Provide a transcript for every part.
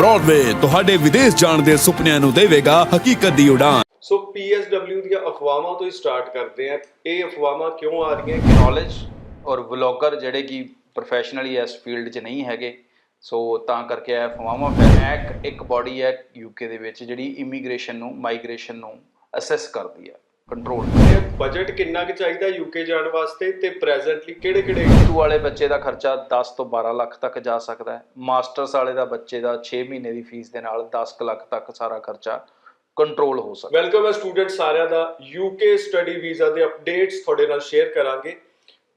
Broadway ਤੁਹਾਡੇ ਵਿਦੇਸ਼ ਜਾਣ ਦੇ ਸੁਪਨਿਆਂ ਨੂੰ ਦੇਵੇਗਾ ਹਕੀਕਤ ਦੀ ਉਡਾਨ। ਸੋ PSW ਦੀਆਂ ਅਫਵਾਹਾਂ ਤੋਂ ਹੀ ਸਟਾਰਟ ਕਰਦੇ ਆ ਇਹ ਅਫਵਾਹਾਂ ਕਿਉਂ ਆ ਰਹੀਆਂ? ਕਿ ਨੌਲੇਜ ਔਰ ਵਲੌਗਰ ਜਿਹੜੇ ਕਿ ਪ੍ਰੋਫੈਸ਼ਨਲੀ ਇਸ ਫੀਲਡ 'ਚ ਨਹੀਂ ਹੈਗੇ। ਸੋ ਤਾਂ ਕਰਕੇ ਇਹ ਅਫਵਾਹਾਂ ਫੈਕ ਇੱਕ ਬਾਡੀ ਹੈ ਯੂਕੇ ਦੇ ਵਿੱਚ ਜਿਹੜੀ ਇਮੀਗ੍ਰੇਸ਼ਨ ਨੂੰ ਮਾਈਗ੍ਰੇਸ਼ਨ ਨੂੰ ਅਸੈਸ ਕਰਦੀ ਹੈ ਕੰਟਰੋਲ ਬਜਟ ਕਿੰਨਾ ਕੁ ਚਾਹੀਦਾ ਯੂਕੇ ਜਾਣ ਵਾਸਤੇ ਤੇ ਪ੍ਰੈਜ਼ੈਂਟਲੀ ਕਿਹੜੇ ਕਿਹੜੇ ਟੂ ਵਾਲੇ ਬੱਚੇ ਦਾ ਖਰਚਾ 10 ਤੋਂ 12 ਲੱਖ ਤੱਕ ਜਾ ਸਕਦਾ ਹੈ। ਮਾਸਟਰਸ ਵਾਲੇ ਦਾ ਬੱਚੇ ਦਾ 6 ਮਹੀਨੇ ਦੀ ਫੀਸ ਦੇ ਨਾਲ 10 ਕੁ ਲੱਖ ਤੱਕ ਸਾਰਾ ਖਰਚਾ ਕੰਟਰੋਲ ਹੋ ਸਕਦਾ। ਵੈਲਕਮ ਹੈ ਸਟੂਡੈਂਟ ਸਾਰਿਆਂ ਦਾ। ਯੂਕੇ ਸਟੱਡੀ ਵੀਜ਼ਾ ਦੇ ਅਪਡੇਟਸ ਤੁਹਾਡੇ ਨਾਲ ਸ਼ੇਅਰ ਕਰਾਂਗੇ।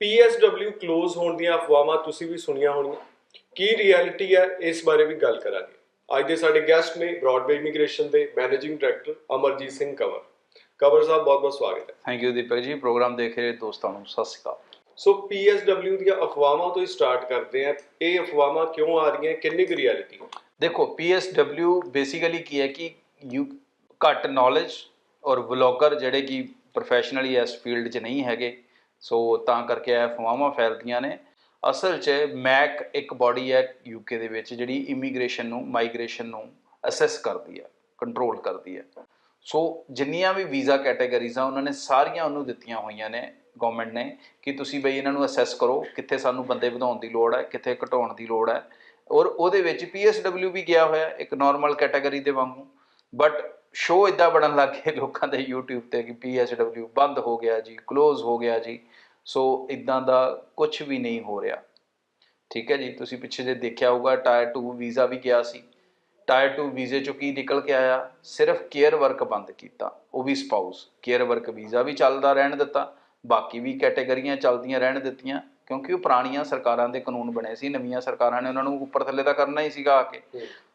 PSW ਕਲੋਜ਼ ਹੋਣ ਦੀਆਂ ਅਫਵਾਹਾਂ ਤੁਸੀਂ ਵੀ ਸੁਣੀਆਂ ਹੋਣੀਆਂ। ਕੀ ਰਿਐਲਿਟੀ ਹੈ? ਇਸ ਬਾਰੇ ਵੀ ਗੱਲ ਕਰਾਂਗੇ। ਅੱਜ ਦੇ ਸਾਡੇ ਗੈਸਟ ਨੇ ਬ੍ਰੌਡਵੇ ਇਮੀਗ੍ਰੇਸ਼ਨ ਦੇ ਮੈਨੇਜਿੰਗ ਡਾਇਰੈਕਟਰ ਅਮਰਜੀਤ ਸਿੰਘ ਕੰਵਰ। ਕੰਵਰ ਸਾਹਿਬ ਬਹੁਤ ਬਹੁਤ ਸਵਾਗਤ ਹੈ। ਥੈਂਕ ਯੂ ਦੀਪਕ ਜੀ। ਪ੍ਰੋਗਰਾਮ ਦੇਖ ਰਹੇ ਦੋਸਤਾਂ ਨੂੰ ਸਤਿ ਸ਼੍ਰੀ ਅਕਾਲ। ਸੋ PSW ਦੀਆਂ ਅਫਵਾਹਾਂ ਤੋਂ ਹੀ ਸਟਾਰਟ ਕਰਦੇ ਆ ਇਹ ਅਫਵਾਹਾਂ ਕਿਉਂ ਆ ਰਹੀਆਂ? ਕਿੰਨੀ ਕੁ ਰਿਐਲਿਟੀ ਦੇਖੋ PSW ਬੇਸਿਕਲੀ ਕੀ ਹੈ ਕਿ ਯੂ ਘੱਟ ਨੌਲੇਜ ਔਰ ਵਲੌਗਰ ਜਿਹੜੇ ਕਿ ਪ੍ਰੋਫੈਸ਼ਨਲੀ ਇਸ ਫੀਲਡ 'ਚ ਨਹੀਂ ਹੈਗੇ ਸੋ ਤਾਂ ਕਰਕੇ ਇਹ ਅਫਵਾਹਾਂ ਫੈਲਦੀਆਂ ਨੇ। ਅਸਲ 'ਚ ਮੈਕ ਇੱਕ ਬਾਡੀ ਹੈ ਯੂਕੇ ਦੇ ਵਿੱਚ ਜਿਹੜੀ ਇਮੀਗ੍ਰੇਸ਼ਨ ਨੂੰ ਮਾਈਗ੍ਰੇਸ਼ਨ ਨੂੰ ਅਸੈਸ ਕਰਦੀ ਹੈ ਕੰਟਰੋਲ ਕਰਦੀ ਹੈ। ਸੋ ਜਿੰਨੀਆਂ ਵੀ ਵੀਜ਼ਾ ਕੈਟਾਗਰੀਜ਼ ਆ, ਉਹਨਾਂ ਨੇ ਸਾਰੀਆਂ ਉਹਨੂੰ ਦਿੱਤੀਆਂ ਹੋਈਆਂ ਨੇ ਗਵਰਨਮੈਂਟ ਨੇ ਕਿ ਤੁਸੀਂ ਬਈ ਇਹਨਾਂ ਨੂੰ ਅਸੈਸ ਕਰੋ ਕਿੱਥੇ ਸਾਨੂੰ ਬੰਦੇ ਵਧਾਉਣ ਦੀ ਲੋੜ ਹੈ, ਕਿੱਥੇ ਘਟਾਉਣ ਦੀ ਲੋੜ ਹੈ। ਔਰ ਉਹਦੇ ਵਿੱਚ PSW ਵੀ ਗਿਆ ਹੋਇਆ ਇੱਕ ਨਾਰਮਲ ਕੈਟਾਗਰੀ ਦੇ ਵਾਂਗੂ। ਬਟ ਸ਼ੋਅ ਇਦਾਂ ਬਣਨ ਲੱਗ ਗਏ ਲੋਕਾਂ ਦੇ YouTube ਤੇ ਕਿ PSW ਬੰਦ ਹੋ ਗਿਆ ਜੀ ক্লোਜ਼ ਹੋ ਗਿਆ ਜੀ। ਸੋ ਇਦਾਂ ਦਾ ਕੁਝ ਵੀ ਨਹੀਂ ਹੋ ਰਿਹਾ। ਠੀਕ ਹੈ ਜੀ, ਤੁਸੀਂ ਪਿੱਛੇ ਜੇ ਦੇਖਿਆ ਹੋਊਗਾ ਟਾਇਰ 2 ਵੀਜ਼ਾ ਵੀ ਗਿਆ ਸੀ। ਟਾਇਰ 2 ਵੀਜ਼ੇ ਚੋਂ ਕੀ ਨਿਕਲ ਕੇ ਆਇਆ? ਸਿਰਫ ਕੇਅਰ ਵਰਕ ਬੰਦ ਕੀਤਾ। ਉਹ ਵੀ ਸਪਾਊਸ ਕੇਅਰ ਵਰਕ ਵੀਜ਼ਾ ਵੀ ਚੱਲਦਾ ਰਹਿਣ ਦਿੱਤਾ। ਬਾਕੀ ਵੀ ਕੈਟਾਗਰੀਆਂ ਚੱਲਦੀਆਂ ਰਹਿਣ ਦਿੱਤੀਆਂ ਕਿਉਂਕਿ ਉਹ ਪੁਰਾਣੀਆਂ ਸਰਕਾਰਾਂ ਦੇ ਕਾਨੂੰਨ ਬਣੇ ਸੀ। ਨਵੀਆਂ ਸਰਕਾਰਾਂ ਨੇ ਉਹਨਾਂ ਨੂੰ ਉੱਪਰ ਥੱਲੇ ਤਾਂ ਕਰਨਾ ਹੀ ਸੀਗਾ ਆ ਕੇ।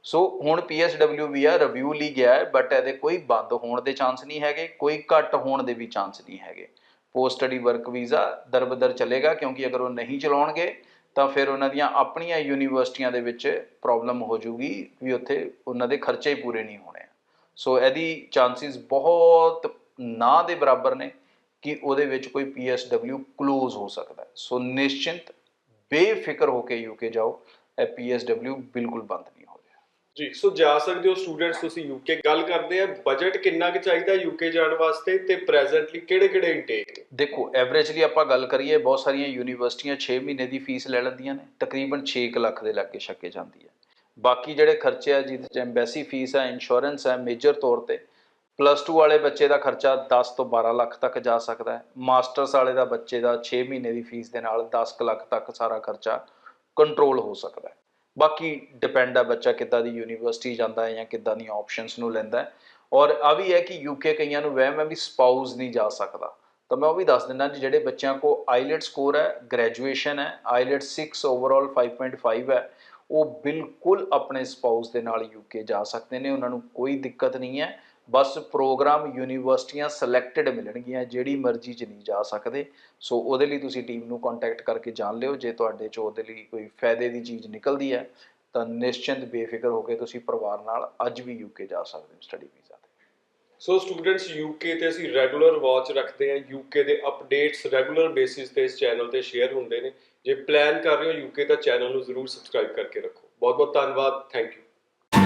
ਸੋ ਹੁਣ PSW ਵੀ ਆ ਰਿਵਿਊ ਲਈ ਗਿਆ ਹੈ ਬਟ ਇਹਦੇ ਕੋਈ ਬੰਦ ਹੋਣ ਦੇ ਚਾਂਸ ਨਹੀਂ ਹੈਗੇ ਕੋਈ ਘੱਟ ਹੋਣ ਦੇ ਵੀ ਚਾਂਸ ਨਹੀਂ ਹੈਗੇ। ਪੋਸਟ ਸਟੱਡੀ ਵਰਕ ਵੀਜ਼ਾ ਦਰਬਦਰ ਚੱਲੇਗਾ ਕਿਉਂਕਿ ਅਗਰ ਉਹ ਨਹੀਂ ਚਲਾਉਣਗੇ ਤਾਂ ਫਿਰ ਉਹਨਾਂ ਦੀਆਂ ਆਪਣੀਆਂ ਯੂਨੀਵਰਸਿਟੀਆਂ ਦੇ ਵਿੱਚ ਪ੍ਰੋਬਲਮ ਹੋ ਜੂਗੀ ਵੀ ਉੱਥੇ ਉਹਨਾਂ ਦੇ ਖਰਚੇ ਹੀ ਪੂਰੇ ਨਹੀਂ ਹੋਣੇ ਸੋ ਇਹਦੀ ਚਾਂਸਿਸ ਬਹੁਤ ਨਾ ਦੇ ਬਰਾਬਰ ਨੇ ਕਿ ਉਹਦੇ ਵਿੱਚ ਕੋਈ PSW ক্লোਜ਼ ਹੋ ਸਕਦਾ ਸੋ ਨਿਸ਼ਚਿੰਤ ਬੇਫਿਕਰ ਹੋ ਕੇ ਯੂਕੇ ਜਾਓ, ਇਹ PSW ਬਿਲਕੁਲ ਬੰਦ ਨਹੀਂ। ਜੀ, ਸੋ ਜਾ ਸਕਦੇ ਹੋ ਸਟੂਡੈਂਟਸ ਤੁਸੀਂ ਯੂਕੇ ਗੱਲ ਕਰਦੇ ਆ ਬਜਟ ਕਿੰਨਾ ਕੁ ਚਾਹੀਦਾ ਯੂਕੇ ਜਾਣ ਵਾਸਤੇ ਤੇ ਪ੍ਰੈਜ਼ੈਂਟਲੀ ਕਿਹੜੇ ਕਿਹੜੇ ਇਨਟੇਕ ਨੇ? ਦੇਖੋ ਐਵਰੇਜਲੀ ਆਪਾਂ ਗੱਲ ਕਰੀਏ, ਬਹੁਤ ਸਾਰੀਆਂ ਯੂਨੀਵਰਸਿਟੀਆਂ 6 ਮਹੀਨੇ ਦੀ ਫੀਸ ਲੈ ਲੈਂਦੀਆਂ ਨੇ, ਤਕਰੀਬਨ 6 ਕੁ ਲੱਖ ਦੇ ਲਾਗੇ ਛੱਕੇ ਜਾਂਦੀ ਹੈ। ਬਾਕੀ ਜਿਹੜੇ ਖਰਚੇ ਆ, ਜਿਹਦੇ ਚ ਐਮਬੈਸੀ ਫੀਸ ਹੈ ਇੰਸ਼ੋਰੈਂਸ ਹੈ ਮੇਜਰ ਤੌਰ ਤੇ ਪਲੱਸ 2 ਵਾਲੇ ਬੱਚੇ ਦਾ ਖਰਚਾ 10 ਤੋਂ 12 ਲੱਖ ਤੱਕ ਜਾ ਸਕਦਾ ਹੈ। ਮਾਸਟਰਸ ਵਾਲੇ ਦਾ ਬੱਚੇ ਦਾ 6 ਮਹੀਨੇ ਦੀ ਫੀਸ ਦੇ ਨਾਲ 10 ਕੁ ਲੱਖ ਤੱਕ ਸਾਰਾ ਖਰਚਾ ਕੰਟਰੋਲ ਹੋ ਸਕਦਾ ਹੈ। ਬਾਕੀ ਡਿਪੈਂਡ ਆ ਬੱਚਾ ਕਿੱਦਾਂ ਦੀ ਯੂਨੀਵਰਸਿਟੀ ਜਾਂਦਾ ਹੈ ਜਾਂ ਕਿੱਦਾਂ ਦੀਆਂ ਆਪਸ਼ਨਸ ਨੂੰ ਲੈਂਦਾ ਹੈ। ਔਰ ਆ ਵੀ ਹੈ ਕਿ ਯੂਕੇ ਕਈਆਂ ਨੂੰ ਵਹਿਮ ਹੈ ਵੀ ਸਪਾਊਸ ਨਹੀਂ ਜਾ ਸਕਦਾ। ਤਾਂ ਮੈਂ ਉਹ ਵੀ ਦੱਸ ਦਿੰਦਾ ਜੀ, ਜਿਹੜੇ ਬੱਚਿਆਂ ਕੋ ਆਈਲੈਟ ਸਕੋਰ ਹੈ ਗ੍ਰੈਜੂਏਸ਼ਨ ਹੈ ਆਈਲੈਟ 6 ਓਵਰਆਲ 5.5 ਹੈ, ਉਹ ਬਿਲਕੁਲ ਆਪਣੇ ਸਪਾਊਸ ਦੇ ਨਾਲ ਯੂਕੇ ਜਾ ਸਕਦੇ ਨੇ, ਉਹਨਾਂ ਨੂੰ ਕੋਈ ਦਿੱਕਤ ਨਹੀਂ ਹੈ। ਬਸ ਪ੍ਰੋਗਰਾਮ ਯੂਨੀਵਰਸਿਟੀਆਂ ਸਿਲੈਕਟਡ ਮਿਲਣਗੀਆਂ, ਜਿਹੜੀ ਮਰਜ਼ੀ ਚ ਨਹੀਂ ਜਾ ਸਕਦੇ। ਸੋ ਉਹਦੇ ਲਈ ਤੁਸੀਂ ਟੀਮ ਨੂੰ ਕੰਟੈਕਟ ਕਰਕੇ ਜਾਣ ਲਿਓ। ਜੇ ਤੁਹਾਡੇ 'ਚੋਂ ਉਹਦੇ ਲਈ ਕੋਈ ਫਾਇਦੇ ਦੀ ਚੀਜ਼ ਨਿਕਲਦੀ ਹੈ, ਤਾਂ ਨਿਸ਼ਚਿੰਤ ਬੇਫਿਕਰ ਹੋ ਕੇ ਤੁਸੀਂ ਪਰਿਵਾਰ ਨਾਲ ਅੱਜ ਵੀ ਯੂਕੇ ਜਾ ਸਕਦੇ ਹੋ ਸਟੱਡੀ ਵੀਜ਼ਾ ਤੇ। ਸੋ ਸਟੂਡੈਂਟਸ ਯੂਕੇ ਤੇ ਅਸੀਂ ਰੈਗੂਲਰ ਵਾਚ ਰੱਖਦੇ ਹਾਂ। ਯੂਕੇ ਦੇ ਅਪਡੇਟਸ ਰੈਗੂਲਰ ਬੇਸਿਸ ਤੇ ਇਸ ਚੈਨਲ ਤੇ ਸ਼ੇਅਰ ਹੁੰਦੇ ਨੇ। ਜੇ ਪਲਾਨ ਕਰ ਰਹੇ ਹੋ ਯੂਕੇ ਤਾਂ ਚੈਨਲ ਨੂੰ ਜ਼ਰੂਰ ਸਬਸਕ੍ਰਾਈਬ ਕਰਕੇ ਰੱਖੋ। ਬਹੁਤ ਬਹੁਤ ਧੰਨਵਾਦ। Thank you